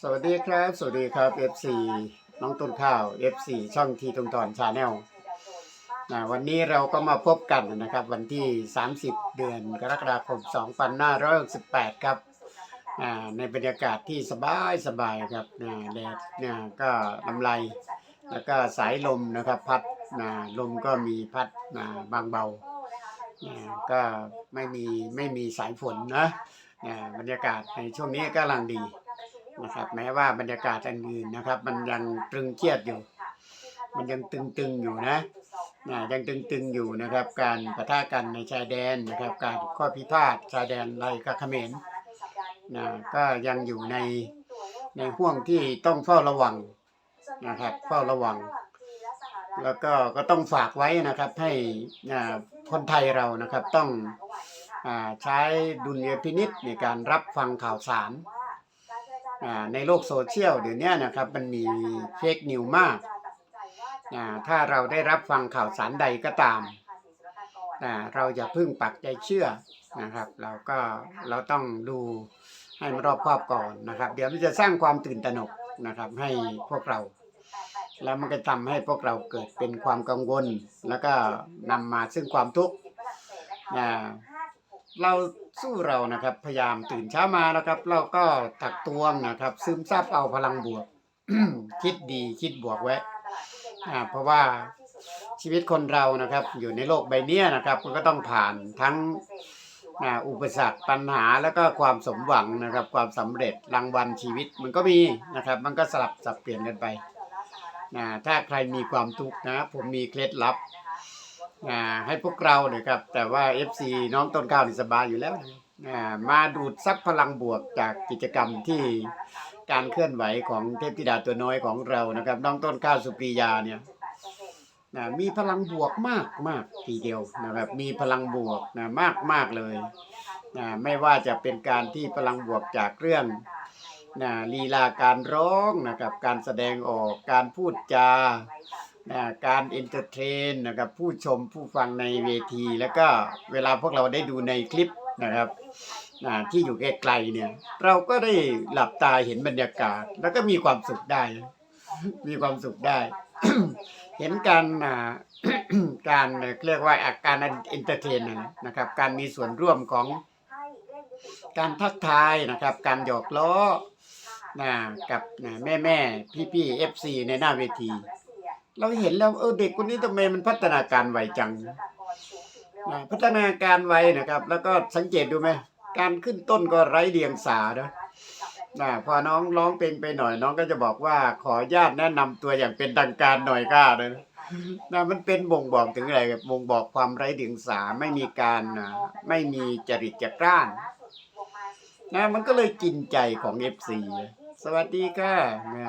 สวัสดีครับ สวัสดีครับ FC น้องต้นข้าว FC ช่องทีตรงตอนชาแนลนะวันนี้เราก็มาพบกันนะครับ วันที่ 30 เดือนกรกฎาคม2568ครับอ่าในบรรยากาศที่สบายสบายครับนะแดดนะก็ลำไรแล้วก็สายลมนะครับ พัดนะลมก็มีพัดนะบางเบานะก็ไม่มีไม่มีสายฝนนะนะบรรยากาศในช่วงนี้ก็กำลังดี นะครับ แม้ว่าบรรยากาศอันอื่นนะครับ มันยังตรึงเครียดอยู่ มันยังตึงๆอยู่นะนะยังตึงๆอยู่นะครับ การปะทะกันในชายแดนนะครับ การข้อพิพาทชายแดนไทยกับเขมรนะก็ยังอยู่ในในห่วงที่ต้องเฝ้าระวังนะครับเฝ้าระวัง แล้วก็ก็ต้องฝากไว้นะครับให้อ่าคนไทยเรานะครับต้องใช้ดุลยพินิษในการรับฟังข่าวสาร ในโลกโซเชียลเดี๋ยวนี้นะครับมันมีเฟกนิวมากอ่าถ้าเราได้รับฟังข่าวสารใดก็ตามอ่าเราอย่าพึ่งปักใจเชื่อนะครับ เราก็เราต้องดูให้มันรอบครอบก่อนนะครับ เดี๋ยวมันจะสร้างความตื่นตระหนกนะครับให้พวกเรา แล้วมันก็ทำให้พวกเราเกิดเป็นความกังวล แล้วก็นำมาซึ่งความทุกข์อ่าเรา สู้เรานะครับ พยายามตื่นเช้ามานะครับ เราก็ตักตวงนะครับ ซึมซับเอาพลังบวก คิดดีคิดบวกไว้อ่าเพราะว่าชีวิตคนเรานะครับ อยู่ในโลกใบเนี้ยนะครับ มันก็ต้องผ่านทั้งอุปสรรคปัญหาแล้วก็ความสมหวังนะครับ ความสำเร็จรางวัลชีวิตมันก็มีนะครับ มันก็สลับสับเปลี่ยนกันไปนะถ้าใครมีความทุกข์นะ ผมมีเคล็ดลับ อ่าให้พวกเราเลยครับ แต่ว่า FC น้องต้นข้าวนี่สบายอยู่แล้วนะอ่ามาดูดซับพลังบวกจากกิจกรรมที่การเคลื่อนไหวของเทพธิดาตัวน้อยของเรานะครับ น้องต้นข้าวสุปรียาเนี่ยนะมีพลังบวกมากมากทีเดียวนะครับมีพลังบวกนะมากมากเลยนะไม่ว่าจะเป็นการที่พลังบวกจากเรื่องนะลีลาการร้องนะครับการแสดงออกการพูดจา การเอนเตอร์เทนนะครับผู้ชมผู้ฟังในเวที แล้วก็เวลาพวกเราได้ดูในคลิปนะครับที่อยู่ไกลๆเนี่ย เราก็ได้หลับตาเห็นบรรยากาศ แล้วก็มีความสุขได้ มีความสุขได้ เห็นการการเรียกว่าอาการเอนเตอร์เทนนะครับ การมีส่วนร่วมของการทักทายนะครับ การหยอกล้อนะกับแม่แม่พี่พี่เอฟซีในหน้าเวที เราเห็นแล้วเออเด็กคนนี้ทำไมมันพัฒนาการไวจังนะพัฒนาการไวนะครับ แล้วก็สังเกตดูไหมการขึ้นต้นก็ไร้เดียงสานะนะพอน้องร้องเพลงไปหน่อยน้องก็จะบอกว่าขอญาตแนะนำตัวอย่างเป็นทางการหน่อยก้าเลยนะนะมันเป็นบ่งบอกถึงอะไรบบ่งบอกความไร้เดียงสาไม่มีการนะไม่มีจริตจักร้านนะมันก็เลยกินใจของเอฟซีสวัสดีค่ะนะ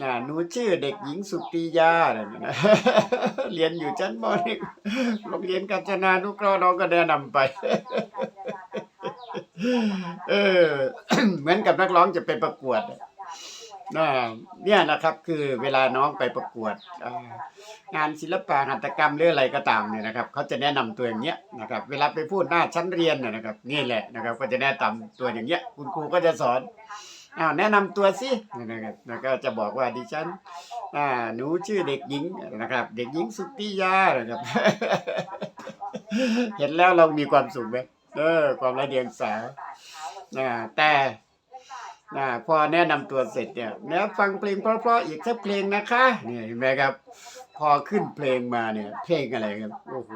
น่ะหนูชื่อเด็กหญิงสุปรียาเนี่ยนะเรียนอยู่ชั้นมหนึ่งโรงเรียนกาญจนานุเคราะห์น้องก็แนะนำไป เออ เหมือนกับนักร้องจะไปประกวดน่ะเนี่ยนะครับคือเวลาน้องไปประกวดอ่างานศิลปะหัตถกรรมหรืออะไรก็ตามเนี่ยนะครับเขาจะแนะนำตัวอย่างเงี้ยนะครับ เวลาไปพูดหน้าชั้นเรียนเนี่ยนะครับนี่แหละนะครับ ก็จะแนะนำตัวอย่างเงี้ย คุณครูก็จะสอน อ้าวแนะนำตัวสินะครับแล้วก็จะบอกว่าดิฉันอ่าหนูชื่อเด็กหญิงนะครับ เด็กหญิงสุปริยานะครับ เห็นแล้วเรามีความสุขไหมเออความไร้เดียงสาอ่าแต่อ่าพอแนะนำตัวเสร็จเนี่ยแล้วฟังเพลงเพราะๆอีกสักเพลงนะคะเนี่ยเห็นไหมครับ พอขึ้นเพลงมาเนี่ย เพลงอะไรครับ โอ้โห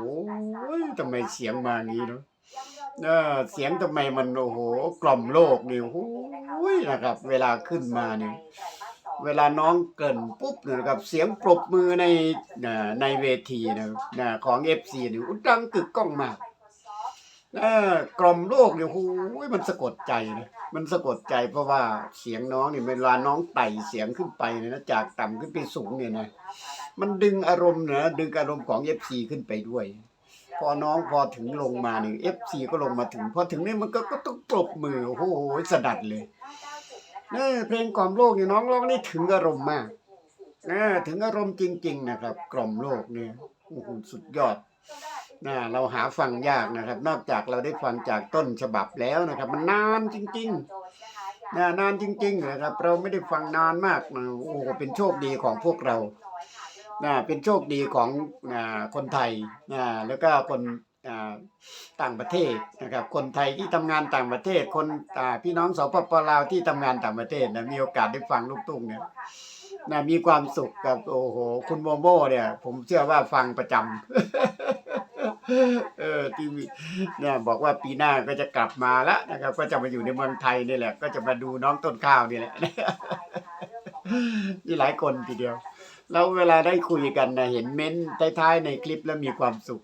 ทำไมเสียงมางนี้เนาะ เออเสียงทำไมมันโอ้โหกล่อมโลกนี่โอ้โหนะครับ เวลาขึ้นมาเนี่ยเวลาน้องเกินปุ๊บเนี่ยนะครับเสียงปรบมือในในเวทีนะนะของเอฟซีเนี่ยอุ๊ยดังกึกก้องมากเออกล่อมโลกเนี่ยโอ้โหมันสะกดใจนะมันสะกดใจเพราะว่าเสียงน้องเนี่ยเวลาน้องไต่เสียงขึ้นไปเนี่ยนะจากต่ำขึ้นไปสูงเนี่ยนะมันดึงอารมณ์นะดึงอารมณ์ของเอฟซีขึ้นไปด้วย พอน้องพอถึงลงมานี่เอฟซีก็ลงมาถึง พอถึงนี่มันก็ก็ต้องปรบมือโอ้โหสดัดเลยเออเพลงกล่อมโลกนี่น้องร้องนี่ถึงอารมณ์มากเออถึงอารมณ์จริง ๆ นะครับ กล่อมโลกเนี่ยโอ้โหสุดยอดนะเราหาฟังยากนะครับ นอกจากเราได้ฟังจากต้นฉบับแล้วนะครับ มันนานจริงๆนะนานจริง ๆ นะครับ เราไม่ได้ฟังนานมากนะโอ้โหเป็นโชคดีของพวกเรา นะเป็นโชคดีของนะคนไทยนะแล้วก็คนต่างประเทศนะครับ คนไทยที่ทำงานต่างประเทศ คนอ่าพี่น้องสปปลาวที่ทำงานต่างประเทศนะมีโอกาสได้ฟังลูกทุ่งเนี่ยนะมีความสุขกับโอ้โหคุณโมโม่เนี่ย ผมเชื่อว่าฟังประจำเออที่มีเนี่ยบอกว่าปีหน้าก็จะกลับมาแล้วนะครับ ก็จะมาอยู่ในเมืองไทยนี่แหละ ก็จะมาดูน้องต้นข้าวนี่แหละมีหลายคนทีเดียว แล้วเวลาได้คุยกันนะเห็นเม้นต์ท้ายๆในคลิปแล้วมีความสุข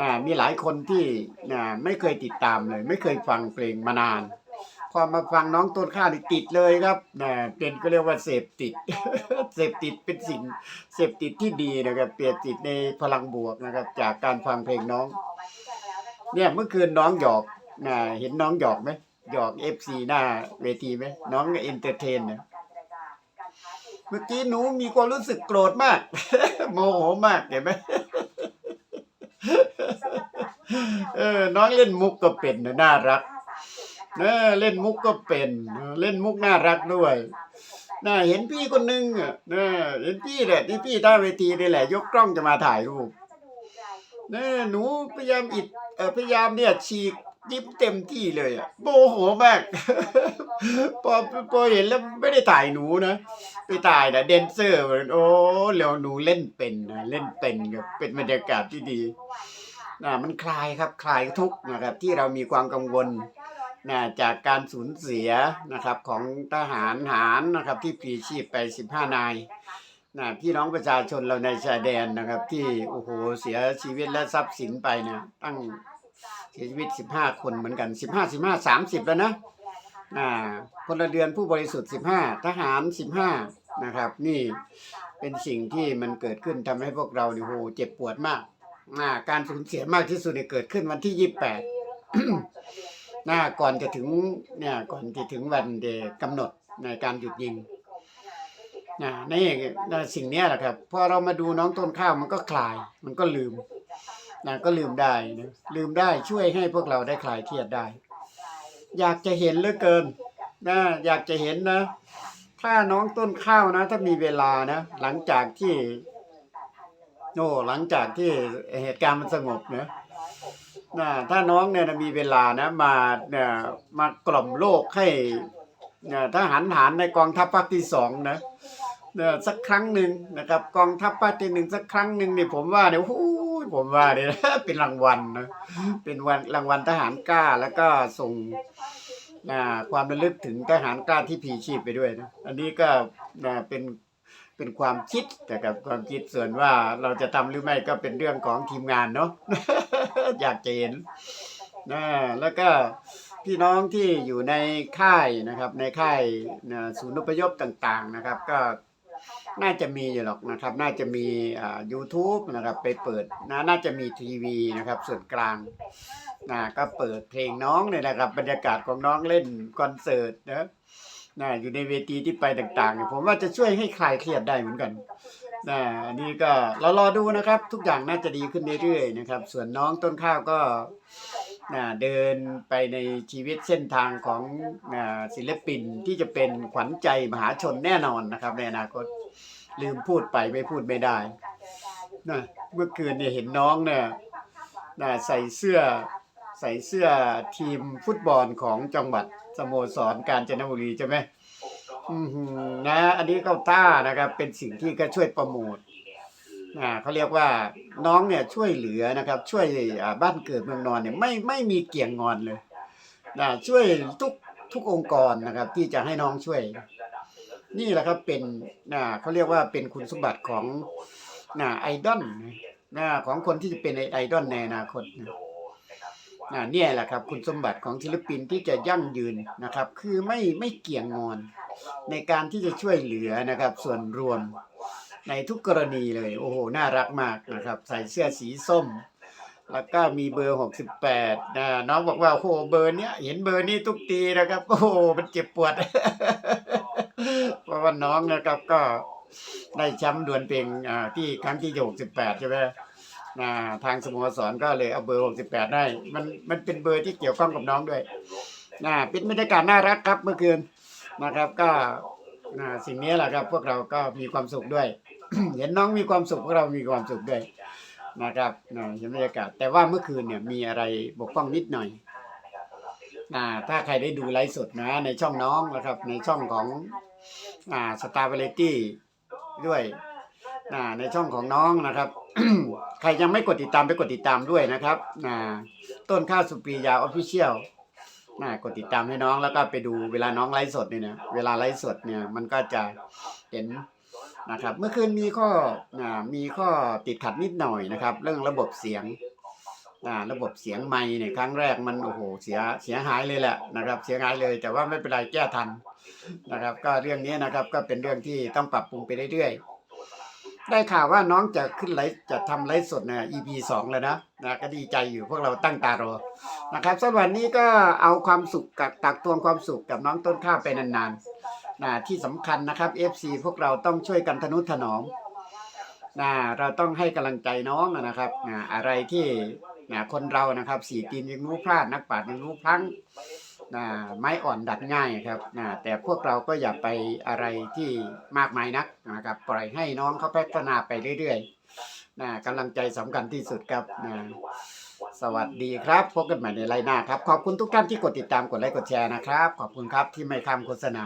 นะมีหลายคนที่นะไม่เคยติดตามเลย ไม่เคยฟังเพลงมานาน พอมาฟังน้องต้นข้าวนี่ติดเลยครับนะเป็นก็เรียกว่าเสพติด เสพติดเป็นสิ่งเสพติดที่ดีนะครับเปรียบติดในพลังบวกนะครับ จากการฟังเพลงน้อง เนี่ยเมื่อคืนน้องหยอกนะเห็นน้องหยอกไหมหยอกเอฟซีหน้าเวทีไหมน้องเอนเตอร์เทนเนี่ย เมื่อกี้หนูมีความรู้สึกโกรธมาก โมโหมากเห็นไหมเออ น้องเล่นมุกก็เป็นนะน่ารักเออเล่นมุกก็เป็นเออเล่นมุกน่ารักด้วยน่าเห็นพี่คนนึงอะเออเห็นพี่แหละที่พี่ใต้เวทีนี่แหละ ยกกล้องจะมาถ่ายรูปเออหนูพยายามอิดเออพยายามเนี่ยฉีก ยิ้มเต็มที่เลยอะโมโหมาก พอพอเห็นแล้วไม่ได้ถ่ายหนูนะไปถ่ายนะเดนเซอร์เหมือนโอ้แล้วหนูเล่นเป็นนะเล่นเป็นครับเป็นบรรยากาศที่ดีนะมันคลายครับคลายทุกนะครับ ที่เรามีความกังวลนะจากการสูญเสียนะครับของทหารหารนะครับ ที่ปีชีพไป 15 นายนะพี่น้องประชาชนเราในชายแดนนะครับ ที่โอ้โหเสียชีวิตและทรัพย์สินไปเนี่ยตั้ง เสียชีวิต 15 คนเหมือนกัน 15 15 30 แล้วนะอ่าพลเรือนผู้บริสุทธิ์ 15 ทหาร 15 นะครับ นี่เป็นสิ่งที่มันเกิดขึ้นทำให้พวกเราเนี่ยโอ้โหเจ็บปวดมากอ่าการสูญเสียมากที่สุดเนี่ยเกิดขึ้นวันที่ 28นะก่อนจะถึงเนี่ยก่อนจะถึงวันเดกำหนดในการหยุดยิงนะนี่นะสิ่งเนี้ยแหละครับพอเรามาดูน้องต้นข้าวมันก็คลายมันก็ลืม นะก็ลืมได้นะลืมได้ช่วยให้พวกเราได้คลายเครียดได้ อยากจะเห็นเหลือเกินนะอยากจะเห็นนะ ถ้าน้องต้นข้าวนะ ถ้ามีเวลานะ หลังจากที่โอ้หลังจากที่เหตุการณ์มันสงบเนะนะถ้าน้องเนี่ยมีเวลานะ มาเนี่ยมากล่อมโลกให้เนี่ยทหารหารในกองทัพภาคที่สองนะเนี่ยสักครั้งหนึ่งนะครับ กองทัพภาคที่หนึ่งสักครั้งหนึ่งเนี่ยผมว่าเนี่ยโอ้ ผมว่าเนี่ยเป็นรางวัลนะเป็นวันรางวัลทหารกล้า แล้วก็ส่งนะความระลึกถึงทหารกล้าที่ผีชีพไปด้วยนะอันนี้ก็นะเป็นเป็นความคิดแต่กับความคิดส่วนว่าเราจะทำหรือไม่ก็เป็นเรื่องของทีมงานเนาะอยากจะเห็นนะแล้วก็พี่น้องที่อยู่ในค่ายนะครับ ในค่ายนะศูนย์อพยพต่าง ๆ นะครับ ก็ น่าจะมีอยู่หรอกนะครับ น่าจะมีอ่า YouTube นะครับ ไปเปิดนะน่าจะมีทีวีนะครับ ส่วนกลางนะก็เปิดเพลงน้องเนี่ยนะครับ บรรยากาศของน้องเล่นคอนเสิร์ตนะนะอยู่ในเวทีที่ไปต่างๆเนี่ยผมว่าจะช่วยให้คลายเครียดได้เหมือนกันนะอันนี้ก็เรารอดูนะครับ ทุกอย่างน่าจะดีขึ้นเรื่อยๆนะครับ ส่วนน้องต้นข้าวก็นะเดินไปในชีวิตเส้นทางของนะศิลปินที่จะเป็นขวัญใจมหาชนแน่นอนนะครับในอนาคต ลืมพูดไปไม่พูดไม่ได้นะเมื่อคืนเนี่ยเห็นน้องเนี่ยนะใส่เสื้อใส่เสื้อทีมฟุตบอลของจังหวัดสโมสรกาญจนบุรีใช่ไหมนะ อันนี้เข้าต้านะครับ เป็นสิ่งที่ก็ช่วยโปรโมทอ่าเขาเรียกว่าน้องเนี่ยช่วยเหลือนะครับ ช่วยบ้านเกิดเมืองนอนเนี่ยไม่ไม่มีเกี่ยงงอนเลยนะช่วยทุกทุกองค์กรนะครับ ที่จะให้น้องช่วย นี่แหละครับเป็นนะเขาเรียกว่าเป็นคุณสมบัติของนะไอดอลนะของคนที่จะเป็นไอดอลในอนาคตนะนะเนี่ยแหละครับ คุณสมบัติของศิลปินที่จะยั่งยืนนะครับ คือไม่ไม่เกี่ยงงอน ในการที่จะช่วยเหลือนะครับ ส่วนรวมในทุกกรณีเลย โอ้โห น่ารักมากนะครับ ใส่เสื้อสีส้ม แล้วก็มีเบอร์ 68นะน้องบอกว่าโอ้โหเบอร์เนี้ยเห็นเบอร์นี้ทุกทีนะครับ โอ้โหมันเจ็บปวด เพราะว่าน้องนะครับก็ได้แชมป์ดวลเพลงอ่าที่ครั้งที่68ใช่ไหมทางสโมสรก็เลยเอาเบอร์68ได้มันมันเป็นเบอร์ที่เกี่ยวข้องกับน้องด้วยนะเป็นบรรยากาศน่ารักครับเมื่อคืนนะครับก็นะสิ่งนี้แหละครับ พวกเราก็มีความสุขด้วย เห็นน้องมีความสุขพวกเรามีความสุขด้วยนะครับนะเห็นบรรยากาศ แต่ว่าเมื่อคืนเนี่ยมีอะไรบกพร่องนิดหน่อยนะถ้าใครได้ดูไลฟ์สดนะในช่องน้องนะครับ ในช่องของ สตาร์เวลตี้ด้วยนะในช่องของน้องนะครับ ใครยังไม่กดติดตามไปกดติดตามด้วยนะครับนะต้นข้าวสุปรียาออฟฟิเชียลน่ากดติดตามให้น้องแล้วก็ไปดูเวลาน้องไลฟ์สดเนี่ยนะเวลาไลฟ์สดเนี่ยมันก็จะเห็นนะครับ เมื่อคืนมีข้ออ่ามีข้อติดขัดนิดหน่อยนะครับ เรื่องระบบเสียง อ่าระบบเสียงไมค์เนี่ยครั้งแรกมันโอ้โหเสียเสียหายเลยแหละนะครับ เสียหายเลยแต่ว่าไม่เป็นไรแก้ทันนะครับ ก็เรื่องนี้นะครับก็เป็นเรื่องที่ต้องปรับปรุงไปเรื่อยๆได้ข่าวว่าน้องจะขึ้นไลฟ์จะทำไลฟ์สดเนี่ย EP สองแล้วนะนะก็ดีใจอยู่พวกเราตั้งตารอนะครับสำหรับวันนี้ก็เอาความสุขกับตักตวงความสุขกับน้องต้นข้าวไปนานๆนะที่สำคัญนะครับ FC พวกเราต้องช่วยกันทนุถนอมนะเราต้องให้กำลังใจน้องนะครับนะอะไรที่ นะคนเรานะครับสี่ตีนยังรู้พลาดนักปราชญ์ยังรู้พลั้งนะไม้อ่อนดัดง่ายครับนะแต่พวกเราก็อย่าไปอะไรที่มากมายนักนะครับ ปล่อยให้น้องเขาพัฒนาไปเรื่อยๆนะกำลังใจสำคัญที่สุดครับนะสวัสดีครับพบกันใหม่ในไลน์หน้าครับ ขอบคุณทุกท่านที่กดติดตามกดไลค์กดแชร์นะครับ ขอบคุณครับที่ไม่ข้ามโฆษณา